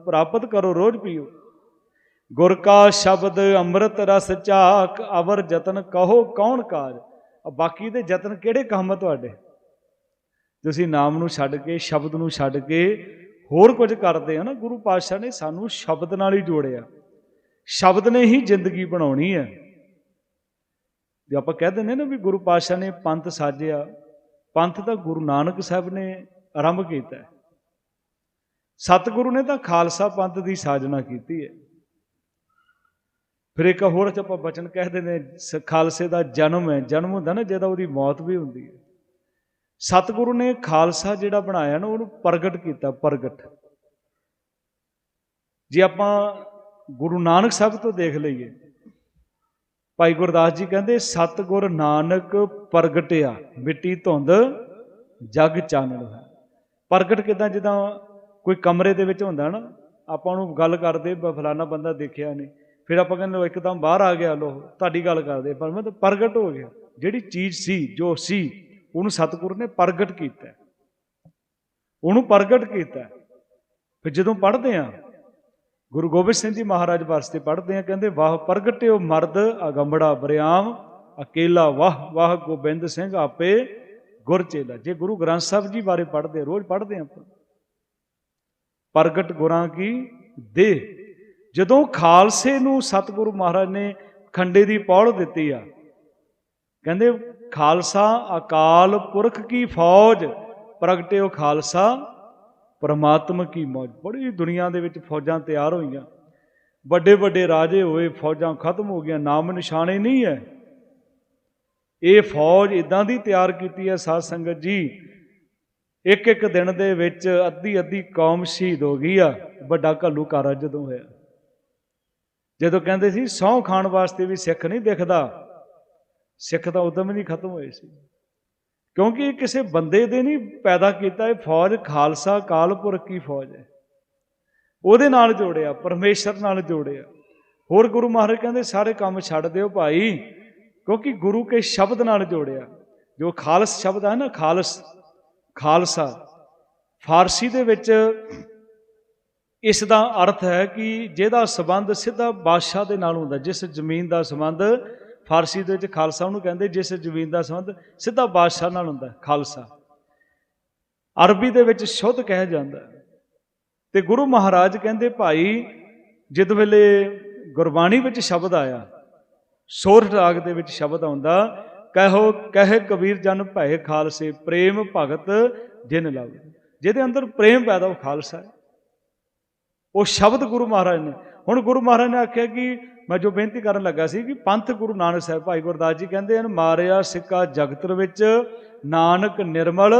[SPEAKER 1] ਪ੍ਰਾਪਤ ਕਰੋ, ਰੋਜ਼ ਪੀਓ। ਗੁਰ ਕਾ ਸ਼ਬਦ ਅੰਮ੍ਰਿਤ ਰਸ ਚਾਕ ਅਵਰ ਯਤਨ ਕਹੋ, ਕੌਣ ਕਾਜ? ਬਾਕੀ ਦੇ ਯਤਨ ਕਿਹੜੇ ਕੰਮ ਆ ਤੁਹਾਡੇ? ਤੁਸੀਂ ਨਾਮ ਨੂੰ ਛੱਡ ਕੇ, ਸ਼ਬਦ ਨੂੰ ਛੱਡ ਕੇ ਹੋਰ ਕੁਝ ਕਰਦੇ ਹੋ ਨਾ, ਗੁਰੂ ਪਾਤਸ਼ਾਹ ਨੇ ਸਾਨੂੰ ਸ਼ਬਦ ਨਾਲ ਹੀ ਜੋੜਿਆ। ਸ਼ਬਦ ਨੇ ਹੀ ਜ਼ਿੰਦਗੀ ਬਣਾਉਣੀ ਹੈ। ਜੇ ਆਪਾਂ ਕਹਿ ਦਿੰਦੇ ਨਾ ਵੀ ਗੁਰੂ ਪਾਤਸ਼ਾਹ ਨੇ ਪੰਥ ਸਾਜਿਆ ਪੰਥ ਤਾਂ ਗੁਰੂ ਨਾਨਕ ਸਾਹਿਬ ਨੇ ਆਰੰਭ ਕੀਤਾ ਸਤਿਗੁਰੂ ਨੇ ਤਾਂ ਖਾਲਸਾ ਪੰਥ ਦੀ ਸਾਜਨਾ ਕੀਤੀ ਹੈ। ਫਿਰ ਇੱਕ ਹੋਰ ਚ ਆਪਾਂ ਬਚਨ ਕਹਿ ਦਿੰਦੇ ਹਾਂ, ਸ- ਖਾਲਸੇ ਦਾ ਜਨਮ ਹੈ ਜਨਮ ਹੁੰਦਾ ਨਾ ਜਿਹਦਾ ਉਹਦੀ ਮੌਤ ਵੀ ਹੁੰਦੀ ਹੈ। ਸਤਿਗੁਰੂ ਨੇ ਖਾਲਸਾ ਜਿਹੜਾ ਬਣਾਇਆ ਨਾ ਉਹਨੂੰ ਪ੍ਰਗਟ ਕੀਤਾ ਪ੍ਰਗਟ। ਜੇ ਆਪਾਂ ਗੁਰੂ ਨਾਨਕ ਸਾਹਿਬ ਤੋਂ ਦੇਖ ਲਈਏ। ਭਾਈ ਗੁਰਦਾਸ ਜੀ ਕਹਿੰਦੇ, ਸਤਿਗੁਰ ਨਾਨਕ ਪ੍ਰਗਟਿਆ, ਮਿੱਟੀ ਧੁੰਦ, ਜਗ ਚਾਨਣ ਹੈ। ਪ੍ਰਗਟ ਕਿਦਾਂ, ਜਿੱਦਾਂ ਕੋਈ ਕਮਰੇ ਦੇ ਵਿੱਚ ਹੁੰਦਾ ਨਾ, ਆਪਾਂ ਉਹਨੂੰ ਗੱਲ ਕਰਦੇ, ਬ- ਫਲਾਨਾ ਬੰਦਾ ਦੇਖਿਆ ਨਹੀਂ ਫਿਰ ਆਪਾਂ ਕਹਿੰਦੇ ਇੱਕਦਮ ਬਾਹਰ ਆ ਗਿਆ ਲੋ ਤੁਹਾਡੀ ਗੱਲ ਕਰਦੇ। ਪਰ ਮੈਂ ਤਾਂ ਪ੍ਰਗਟ ਹੋ ਗਿਆ। ਜਿਹੜੀ ਚੀਜ਼ ਸੀ, ਜੋ ਸੀ, ਉਹਨੂੰ ਸਤਿਗੁਰ ਨੇ ਪ੍ਰਗਟ ਕੀਤਾ। ਉਹਨੂੰ ਪ੍ਰਗਟ ਕੀਤਾ। ਫਿਰ ਜਦੋਂ ਪੜ੍ਹਦੇ ਆ ਗੁਰੂ ਗੋਬਿੰਦ ਸਿੰਘ ਜੀ ਮਹਾਰਾਜ ਵਾਸਤੇ ਪੜ੍ਹਦੇ ਆ, ਕਹਿੰਦੇ, ਵਾਹ ਪ੍ਰਗਟਿਓ ਮਰਦ ਅਗੰਬੜਾ ਬਰਿਆਮ, ਅਕੇਲਾ ਵਾਹ ਵਾਹ ਗੋਬਿੰਦ ਸਿੰਘ ਆਪੇ ਗੁਰ ਚੇਲਾ। ਜੇ ਗੁਰੂ ਗ੍ਰੰਥ ਸਾਹਿਬ ਜੀ ਬਾਰੇ ਪੜ੍ਹਦੇ ਰੋਜ਼ ਪੜ੍ਹਦੇ ਆ ਆਪਾਂ। ਪ੍ਰਗਟ ਗੁਰਾਂ ਕੀ ਦੇ ਜਦੋਂ ਖਾਲਸੇ ਨੂੰ ਸਤਿਗੁਰੂ ਮਹਾਰਾਜ ਨੇ ਖੰਡੇ ਦੀ ਪੌੜ ਦਿੱਤੀ ਆ, ਕਹਿੰਦੇ, ਖਾਲਸਾ ਅਕਾਲ ਪੁਰਖ ਕੀ ਫੌਜ, ਪ੍ਰਗਟਿਓ ਖਾਲਸਾ ਪਰਮਾਤਮਾ ਕੀ ਮੌਜ। ਬੜੀ ਦੁਨੀਆ ਦੇ ਵਿੱਚ ਫੌਜਾਂ ਤਿਆਰ ਹੋਈਆਂ। ਵੱਡੇ ਵੱਡੇ ਰਾਜੇ ਹੋਏ, ਫੌਜਾਂ ਖਤਮ ਹੋ ਗਈਆਂ। ਨਾਮ ਨਿਸ਼ਾਨੇ ਨਹੀਂ ਹੈ। ਇਹ ਫੌਜ ਇਦਾਂ ਦੀ ਤਿਆਰ ਕੀਤੀ ਹੈ, ਸਾਧ ਸੰਗਤ ਜੀ ਇੱਕ ਇੱਕ ਦਿਨ ਦੇ ਵਿੱਚ ਅੱਧੀ ਅੱਧੀ ਕੌਮ ਸ਼ਹੀਦ ਹੋ ਗਈ ਆ। ਵੱਡਾ ਘੱਲੂਕਾਰਾ ਜਦੋਂ ਹੋਇਆ। ਜਦੋਂ ਕਹਿੰਦੇ ਸੀ, ਸਹੁੰ ਖਾਣ ਵਾਸਤੇ ਵੀ ਸਿੱਖ ਨਹੀਂ ਦਿਖਦਾ, ਸਿੱਖ ਤਾਂ ਉਦੋਂ ਵੀ ਨਹੀਂ ਖਤਮ ਹੋਏ ਸੀ। ਕਿਉਂਕਿ ਇਹ ਕਿਸੇ ਬੰਦੇ ਦੇ ਨਹੀਂ ਪੈਦਾ ਕੀਤਾ ਇਹ ਫੌਜ, ਖਾਲਸਾ, ਕਾਲਪੁਰਖ ਕੀ ਫੌਜ ਹੈ। ਉਹਦੇ ਨਾਲ ਜੋੜਿਆ, ਪਰਮੇਸ਼ਰ ਨਾਲ ਜੋੜਿਆ। ਹੋਰ ਗੁਰੂ ਮਹਾਰਾਜ ਕਹਿੰਦੇ, ਸਾਰੇ ਕੰਮ ਛੱਡ ਦਿਓ ਭਾਈ। ਕਿਉਂਕਿ ਗੁਰੂ ਕੇ ਸ਼ਬਦ ਨਾਲ ਜੋੜਿਆ। ਜੋ ਖਾਲਸ ਸ਼ਬਦ ਹੈ ਨਾ, ਖਾਲਸ, ਖਾਲਸਾ, ਫਾਰਸੀ ਦੇ ਵਿੱਚ ਇਸ ਦਾ ਅਰਥ ਹੈ ਕਿ ਜਿਹਦਾ ਸਬੰਧ ਸਿੱਧਾ ਬਾਦਸ਼ਾਹ ਦੇ ਨਾਲ ਹੁੰਦਾ, ਜਿਸ ਜ਼ਮੀਨ ਦਾ ਸਬੰਧ ਫਾਰਸੀ ਦੇ ਵਿੱਚ ਖਾਲਸਾ ਉਹਨੂੰ ਕਹਿੰਦੇ, ਜਿਸ ਜ਼ਮੀਨ ਦਾ ਸੰਬੰਧ ਸਿੱਧਾ ਬਾਦਸ਼ਾਹ ਨਾਲ ਹੁੰਦਾ, ਖਾਲਸਾ। ਅਰਬੀ ਦੇ ਵਿੱਚ ਸ਼ੁੱਧ ਕਿਹਾ ਜਾਂਦਾ। ਹੈ। ਤੇ ਗੁਰੂ ਮਹਾਰਾਜ ਕਹਿੰਦੇ, ਭਾਈ, ਜਦ ਵੇਲੇ ਗੁਰਬਾਣੀ ਵਿੱਚ ਸ਼ਬਦ ਆਇਆ ਸੋਰਠ ਰਾਗ ਦੇ ਵਿੱਚ ਸ਼ਬਦ ਆਉਂਦਾ ਕਹੋ ਕਹਿ ਕਬੀਰ ਜਨ ਭੈ ਖਾਲਸੇ, ਪ੍ਰੇਮ ਭਗਤ ਜਿਨ ਲਵ। ਜਿਹਦੇ ਅੰਦਰ ਪ੍ਰੇਮ ਪੈਦਾ, ਉਹ ਖਾਲਸਾ ਹੈ। ਉਹ ਸ਼ਬਦ ਗੁਰੂ ਮਹਾਰਾਜ ਨੇ। ਹੁਣ ਗੁਰੂ ਮਹਾਰਾਜ ਨੇ ਆਖਿਆ ਕਿ ਮੈਂ ਜੋ ਬੇਨਤੀ ਕਰਨ ਲੱਗਾ ਸੀ ਕਿ ਪੰਥ ਗੁਰੂ ਨਾਨਕ ਸਾਹਿਬ ਭਾਈ ਗੁਰਦਾਸ ਜੀ ਕਹਿੰਦੇ ਹਨ, ਮਾਰਿਆ ਸਿੱਕਾ ਜਗਤਰ ਵਿੱਚ, ਨਾਨਕ ਨਿਰਮਲ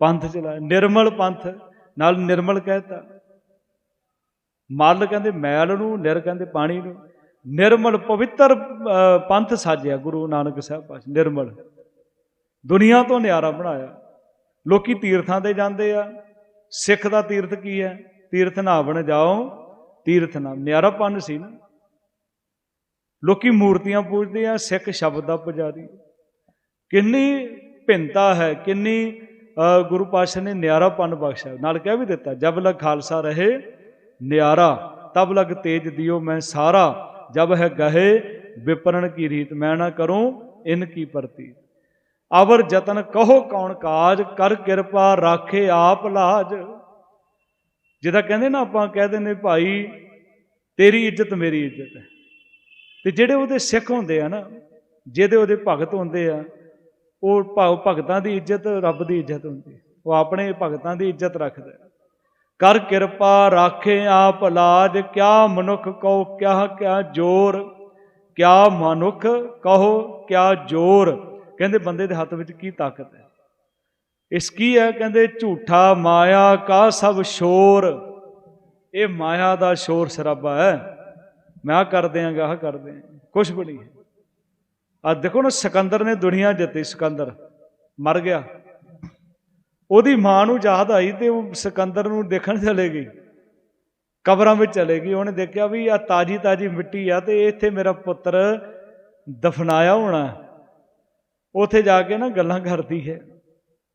[SPEAKER 1] ਪੰਥ ਚਲਾਇਆ ਨਿਰਮਲ ਪੰਥ, ਨਾਲ ਨਿਰਮਲ ਕਹਿਤਾ। ਮਲ ਕਹਿੰਦੇ ਮੈਲ ਨੂੰ, ਨਿਰ ਕਹਿੰਦੇ ਪਾਣੀ ਨੂੰ। ਨਿਰਮਲ ਪਵਿੱਤਰ ਪੰਥ ਸਾਜਿਆ ਗੁਰੂ ਨਾਨਕ ਸਾਹਿਬ ਪਾਸ ਨਿਰਮਲ। ਦੁਨੀਆ ਤੋਂ ਨਿਆਰਾ ਬਣਾਇਆ। ਲੋਕੀ ਤੀਰਥਾਂ ਤੇ ਜਾਂਦੇ ਆ। ਸਿੱਖ ਦਾ ਤੀਰਥ ਕੀ ਹੈ? ਤੀਰਥ ਨਾਵਣ ਜਾਓ, ਤੀਰਥ ਨਾਮ ਨਿਆਰਾਪਨ ਸੀ ਨਾ। ਲੋਕੀ ਮੂਰਤੀਆਂ ਪੂਜਦੇ ਆ, ਸਿੱਖ ਸ਼ਬਦ ਦਾ ਪੁਜਾਰੀ। ਕਿੰਨੀ ਭਿੰਨਤਾ ਹੈ, ਕਿੰਨੀ ਗੁਰੂ ਪਾਤਸ਼ਾਹ ਨੇ ਨਿਆਰਾਪਨ ਬਖਸ਼ਿਆ। ਨਾਲ ਕਹਿ ਵੀ ਦਿੱਤਾ, ਜਬ ਲਗ ਖਾਲਸਾ ਰਹੇ, ਨਿਆਰਾ, ਤਬ ਲਗ ਤੇਜ ਦਿਓ ਮੈਂ ਸਾਰਾ। ਜਬ ਹੈ ਗਹੇ ਵਿਪਰਨ ਕੀ ਰੀਤ ਮੈਂ ਨਾ ਕਰੂੰ, ਇਨ ਕੀ ਪ੍ਰਤੀ। ਅਵਰ ਜਤਨ ਕਹੋ ਕੌਣ ਕਾਜ, ਕਰ ਕਿਰਪਾ ਰਾਖੇ ਆਪ ਲਾਜ। ਜਿਹਦਾ ਕਹਿੰਦੇ ਨਾ ਆਪਾਂ ਕਹਿ ਦਿੰਦੇ, ਭਾਈ, ਤੇਰੀ ਇੱਜ਼ਤ ਮੇਰੀ ਇੱਜ਼ਤ ਹੈ। ਤੇ ਜਿਹੜੇ ਉਹਦੇ ਸਿੱਖ ਹੁੰਦੇ ਆ ਨਾ, ਜਿਹਦੇ ਉਹਦੇ ਭਗਤ ਹੁੰਦੇ ਆ, ਉਹ ਭ- ਭਗਤਾਂ ਦੀ ਇੱਜ਼ਤ, ਰੱਬ ਦੀ ਇੱਜ਼ਤ ਹੁੰਦੀ ਉਹ ਆਪਣੇ ਭਗਤਾਂ ਦੀ ਇੱਜ਼ਤ ਰੱਖਦਾ ਹੈ। ਕਰ ਕਿਰਪਾ ਰਾਖੇ ਆਪ ਲਾਜ, ਕਿਆ ਮਨੁੱਖ ਕਹੋ ਕਿਆ ਕਿਆ ਜੋਰ, ਕਿਆ ਮਨੁੱਖ ਕਹੋ, ਕਿਆ ਜੋਰ। ਕਹਿੰਦੇ ਬੰਦੇ ਦੇ ਹੱਥ ਵਿੱਚ ਕੀ ਤਾਕਤ ਹੈ? ਇਸ ਕੀ ਹੈ? ਕਹਿੰਦੇ ਝੂਠਾ ਮਾਇਆ ਕਾ ਸਭ ਸ਼ੋਰ। ਇਹ ਮਾਇਆ ਦਾ ਸ਼ੋਰ ਸ਼ਰਾਬਾ ਹੈ। ਮੈਂ ਆਹ ਕਰ ਦਿਆਂਗਾ ਆਹ ਕਰ ਦਿਆਂ ਕੁਛ ਵੀ ਨਹੀਂ ਹੈ। ਆ ਦੇਖੋ ਨਾ, ਸਿਕੰਦਰ ਨੇ ਦੁਨੀਆ ਜਿੱਤੀ, ਸਿਕੰਦਰ ਮਰ ਗਿਆ। ਉਹਦੀ ਮਾਂ ਨੂੰ ਯਾਦ ਆਈ ਤੇ ਉਹ ਸਿਕੰਦਰ ਨੂੰ ਦੇਖਣ ਚਲੇ ਗਈ। ਕਬਰਾਂ ਵਿੱਚ ਚਲੇ ਗਈ। ਉਹਨੇ ਦੇਖਿਆ ਵੀ ਆ ਤਾਜੀ ਤਾਜੀ ਮਿੱਟੀ ਆ ਤੇ ਇੱਥੇ ਮੇਰਾ ਪੁੱਤਰ ਦਫਨਾਇਆ ਹੋਣਾ ਉੱਥੇ ਜਾ ਕੇ ਨਾ ਗੱਲਾਂ ਕਰਦੀ ਹੈ।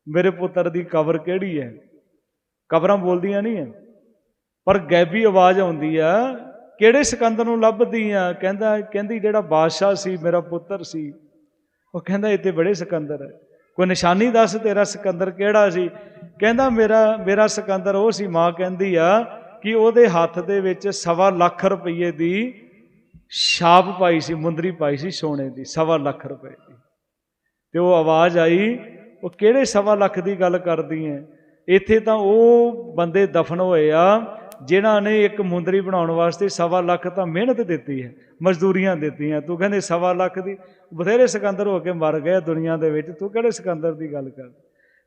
[SPEAKER 1] ਮੇਰੇ ਪੁੱਤਰ ਦੀ ਕਬਰ ਕਿਹੜੀ ਹੈ? ਕਬਰਾਂ ਬੋਲਦੀਆਂ ਨਹੀਂ ਹੈ। ਪਰ ਗੈਬੀ ਆਵਾਜ਼ ਆਉਂਦੀ ਆ ਕਿਹੜੇ ਸਿਕੰਦਰ ਨੂੰ ਲੱਭਦੀ ਆ? ਕਹਿੰਦਾ, ਕਹਿੰਦੀ ਜਿਹੜਾ ਬਾਦਸ਼ਾਹ ਸੀ, ਮੇਰਾ ਪੁੱਤਰ ਸੀ। ਉਹ ਕਹਿੰਦਾ ਇੱਥੇ ਬੜੇ ਸਿਕੰਦਰ ਹੈ। ਕੋਈ ਨਿਸ਼ਾਨੀ ਦੱਸ ਤੇਰਾ ਸਿਕੰਦਰ ਕਿਹੜਾ ਸੀ? ਕਹਿੰਦਾ, ਮੇਰਾ ਮੇਰਾ ਸਿਕੰਦਰ ਉਹ ਸੀ। ਮਾਂ ਕਹਿੰਦੀ ਆ ਕਿ ਉਹਦੇ ਹੱਥ ਦੇ ਵਿੱਚ ਸਵਾ ਲੱਖ ਰੁਪਏ ਦੀ ਛਾਪ ਪਾਈ ਸੀ, ਮੁੰਦਰੀ ਪਾਈ ਸੀ ਸੋਨੇ ਦੀ, ਸਵਾ ਲੱਖ ਰੁਪਏ ਦੀ। ਤੇ ਉਹ ਆਵਾਜ਼ ਆਈ, ਉਹ ਕਿਹੜੇ ਸਵਾ ਲੱਖ ਦੀ ਗੱਲ ਕਰਦੀ ਐ? ਇੱਥੇ ਤਾਂ ਉਹ ਬੰਦੇ ਦਫਨ ਹੋਏ ਆ ਜਿਨ੍ਹਾਂ ਨੇ ਇੱਕ ਮੁੰਦਰੀ ਬਣਾਉਣ ਵਾਸਤੇ ਸਵਾ ਲੱਖ ਤਾਂ ਮਿਹਨਤ ਦਿੱਤੀ ਹੈ, ਮਜ਼ਦੂਰੀਆਂ ਦਿੱਤੀਆਂ। ਤੂੰ ਕਹਿੰਦੇ ਸਵਾ ਲੱਖ ਦੀ, ਬਥੇਰੇ ਸਿਕੰਦਰ ਹੋ ਕੇ ਮਰ ਗਏ ਦੁਨੀਆ ਦੇ ਵਿੱਚ। ਤੂੰ ਕਿਹੜੇ ਸਿਕੰਦਰ ਦੀ ਗੱਲ ਕਰ?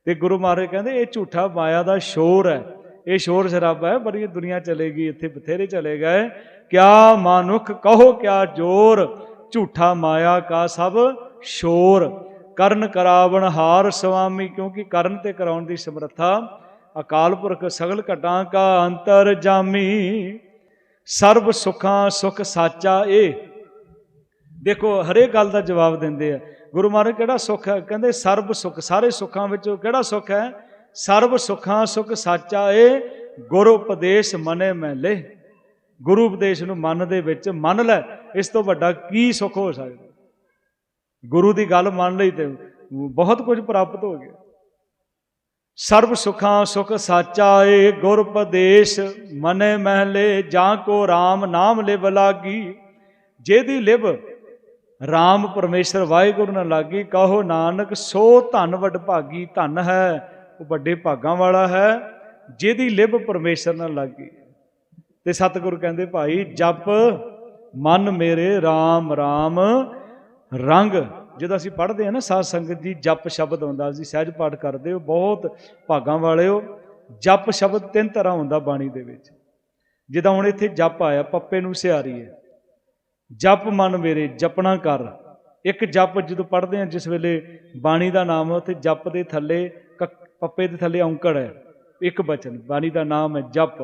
[SPEAKER 1] ਤੇ ਗੁਰੂ ਮਹਾਰਾਜ ਕਹਿੰਦੇ, ਇਹ ਝੂਠਾ ਮਾਇਆ ਦਾ ਸ਼ੋਰ ਹੈ। ਇਹ ਸ਼ੋਰ ਸ਼ਰਾਬਾ ਹੈ, ਬੜੀ ਦੁਨੀਆ ਚਲੇਗੀ ਇੱਥੇ ਬਥੇਰੇ ਚਲੇ ਗਏ। ਕਿਆ ਮਾਨੁਖ ਕਹੋ, ਕਿਆ ਜੋਰ। ਝੂਠਾ ਮਾਇਆ ਕਾ ਸਭ ਸ਼ੋਰ। ਕਰਨ ਕਰਾਵਣ ਹਾਰ ਸੁਆਮੀ ਕਿਉਂਕਿ ਕਰਨ ਤੇ ਕਰਾਉਣ ਦੀ ਸਮਰੱਥਾ ਅਕਾਲ ਪੁਰਖ ਸਗਲ ਘਟਾਂ ਕਾ ਅੰਤਰ ਜਾਮੀ, ਸਰਬ ਸੁਖਾਂ ਸੁਖ ਸਾਚਾ ਏ। ਦੇਖੋ, ਹਰੇਕ ਗੱਲ ਦਾ ਜਵਾਬ ਦਿੰਦੇ ਆ। ਗੁਰੂ ਮਹਾਰਾਜ ਕਿਹੜਾ ਸੁੱਖ ਹੈ? ਕਹਿੰਦੇ ਸਰਬ ਸੁਖ, ਸਾਰੇ ਸੁੱਖਾਂ ਵਿੱਚੋਂ ਕਿਹੜਾ ਸੁੱਖ ਹੈ? ਸਰਬ ਸੁੱਖਾਂ ਸੁਖ ਸਾਚਾ ਏ, ਗੁਰ ਉਪਦੇਸ਼ ਮਨੇ ਮੈਲੇ ਗੁਰੂ ਉਪਦੇਸ਼ ਨੂੰ ਮਨ ਦੇ ਵਿੱਚ ਮੰਨ ਲੈ, ਇਸ ਤੋਂ ਵੱਡਾ ਕੀ ਸੁੱਖ ਹੋ ਸਕਦਾ? ਗੁਰੂ ਦੀ ਗੱਲ ਮੰਨ ਲਈ ਤੇ ਬਹੁਤ ਕੁਝ ਪ੍ਰਾਪਤ ਹੋ ਗਿਆ। ਸਰਬ ਸੁਖਾਂ ਸੁਖ ਸਾਚਾ ਏ ਗੁਰ ਉਪਦੇਸ਼, ਮਨੇ ਮਹਿਲੇ, ਜਾਂ ਕੋ RAM ਨਾਮ ਲਿਵ ਲਾਗੀ। ਜਿਹਦੀ ਲਿਵ RAM ਪਰਮੇਸ਼ਰ ਵਾਹਿਗੁਰੂ ਨਾਲ ਲਾਗੀ, ਕਹੋ ਨਾਨਕ, ਸੋ ਧਨ ਵਡ ਭਾਗੀ, ਧਨ ਹੈ, ਉਹ ਵੱਡੇ ਭਾਗਾਂ ਵਾਲਾ ਹੈ, ਜਿਹਦੀ ਲਿਵ ਪਰਮੇਸ਼ਰ ਨਾਲ ਲਾਗੀ। ਤੇ ਸਤਿਗੁਰੂ ਕਹਿੰਦੇ, ਭਾਈ, ਜਪ ਮਨ ਮੇਰੇ RAM RAM ਰੰਗ ਜਦੋਂ ਅਸੀਂ ਪੜ੍ਹਦੇ ਹਾਂ ਨਾ ਸਾਧ ਸੰਗਤ ਜੀ, ਜਪ ਸ਼ਬਦ ਹੁੰਦਾ ਅਸੀਂ ਸਹਿਜ ਪਾਠ ਕਰਦੇ ਹੋ, ਬਹੁਤ ਭਾਗਾਂ ਵਾਲੇ ਹੋ, ਜਪ ਸ਼ਬਦ ਤਿੰਨ ਤਰ੍ਹਾਂ ਹੁੰਦਾ ਬਾਣੀ ਦੇ ਵਿੱਚ। ਜਿੱਦਾਂ ਹੁਣ ਇੱਥੇ ਜਪ ਆਇਆ, ਪੱਪੇ ਨੂੰ ਸਿਆਰੀ ਹੈ ਜਪ ਮਨ ਮੇਰੇ, ਜਪਣਾ ਕਰ। ਇੱਕ ਜਪ ਜਦੋਂ ਪੜ੍ਹਦੇ ਹਾਂ, ਜਿਸ ਵੇਲੇ ਬਾਣੀ ਦਾ ਨਾਮ ਹੈ, ਉੱਥੇ ਜਪ ਦੇ ਥੱਲੇ ਕ- ਪੱਪੇ ਦੇ ਥੱਲੇ ਔਂਕੜ ਹੈ, ਇੱਕ ਬਚਨ। ਬਾਣੀ ਦਾ ਨਾਮ ਹੈ ਜਪ।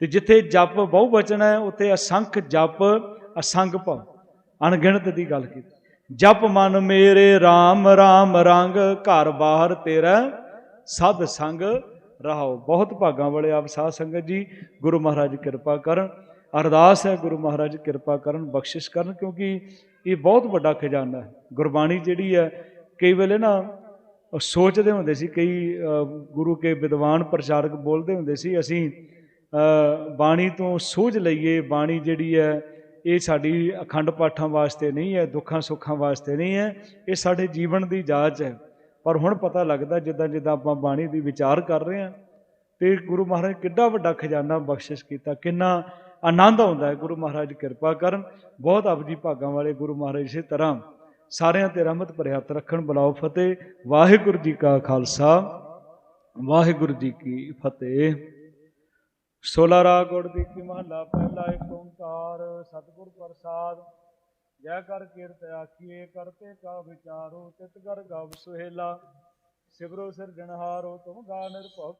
[SPEAKER 1] ਤੇ ਜਿੱਥੇ ਜਪ ਬਹੁ ਬਚਨ ਹੈ, ਉੱਥੇ ਅਸੰਖ ਜਪ, ਅਸੰਗ ਭਵ। ਅਣਗਿਣਤ ਦੀ ਗੱਲ ਕੀਤੀ। ਜਪ ਮਨ ਮੇਰੇ RAM RAM ਰੰਗ, ਘਰ ਬਾਹਰ ਤੇਰਾ ਸਦ ਸੰਗ ਰਹਾਓ। ਬਹੁਤ ਭਾਗਾਂ ਵਾਲੇ ਆਪ ਸਾਧ ਸੰਗਤ ਜੀ, ਗੁਰੂ ਮਹਾਰਾਜ ਕਿਰਪਾ ਕਰਨ, ਅਰਦਾਸ ਹੈ ਗੁਰੂ ਮਹਾਰਾਜ ਕਿਰਪਾ ਕਰਨ, ਬਖਸ਼ਿਸ਼ ਕਰਨ, ਕਿਉਂਕਿ ਇਹ ਬਹੁਤ ਵੱਡਾ ਖਜ਼ਾਨਾ ਹੈ। ਗੁਰਬਾਣੀ ਜਿਹੜੀ ਹੈ, ਕਈ ਵੇਲੇ ਨਾ ਸੋਚਦੇ ਹੁੰਦੇ ਸੀ, ਕਈ ਗੁਰੂ ਕੇ ਵਿਦਵਾਨ ਪ੍ਰਚਾਰਕ ਬੋਲਦੇ ਹੁੰਦੇ ਸੀ, ਅਸੀਂ ਬਾਣੀ ਤੋਂ ਸੋਝ ਲਈਏ, ਬਾਣੀ ਜਿਹੜੀ ਹੈ ਇਹ ਸਾਡੀ ਅਖੰਡ ਪਾਠਾਂ ਵਾਸਤੇ ਨਹੀਂ ਹੈ, ਦੁੱਖਾਂ ਸੁੱਖਾਂ ਵਾਸਤੇ ਨਹੀਂ ਹੈ, ਇਹ ਸਾਡੇ ਜੀਵਨ ਦੀ ਜਾਂਚ ਹੈ। ਪਰ ਹੁਣ ਪਤਾ ਲੱਗਦਾ ਜਿੱਦਾਂ ਜਿੱਦਾਂ ਆਪਾਂ ਬਾਣੀ ਦੀ ਵਿਚਾਰ ਕਰ ਰਹੇ ਹਾਂ, ਤੇ ਗੁਰੂ ਮਹਾਰਾਜ ਕਿੱਡਾ ਵੱਡਾ ਖਜ਼ਾਨਾ ਬਖਸ਼ਿਸ਼ ਕੀਤਾ, ਕਿੰਨਾ ਆਨੰਦ ਆਉਂਦਾ ਹੈ। ਗੁਰੂ ਮਹਾਰਾਜ ਕਿਰਪਾ ਕਰਨ, ਬਹੁਤ ਆਪ ਜੀ ਭਾਗਾਂ ਵਾਲੇ ਗੁਰੂ ਮਹਾਰਾਜ ਇਸੇ ਤਰ੍ਹਾਂ ਸਾਰਿਆਂ ਤੇ ਰਹਿਮਤ ਭਰੇ ਰੱਖਣ। ਬੁਲਾਓ ਫਤਿਹ, ਵਾਹਿਗੁਰੂ ਜੀ ਕਾ ਖਾਲਸਾ, ਵਾਹਿਗੁਰੂ ਜੀ ਕੀ ਫਤਿਹ। ਸੋਲਾ ਰਾ ਗੁੜ ਦੀ ਕੀ ਮਹੱਲਾ, ਪਹਿਲਾ ਏਕ ਓੰਕਾਰ, ਸਤਿਗੁਰ ਪ੍ਰਸਾਦ। ਜੈ ਕਰ ਕੀਰਤ ਆਖੀਏ ਕਰਤੇ ਕਾ ਵਿਚਾਰੋ, ਤਿਤ ਕਰ ਗਵ ਸੁਹੇਲਾ। ਸਿਵਰੋ ਸਿਰਜਣਹਾਰੋ ਤੁਮ ਗਾ ਨਿਰਭਉ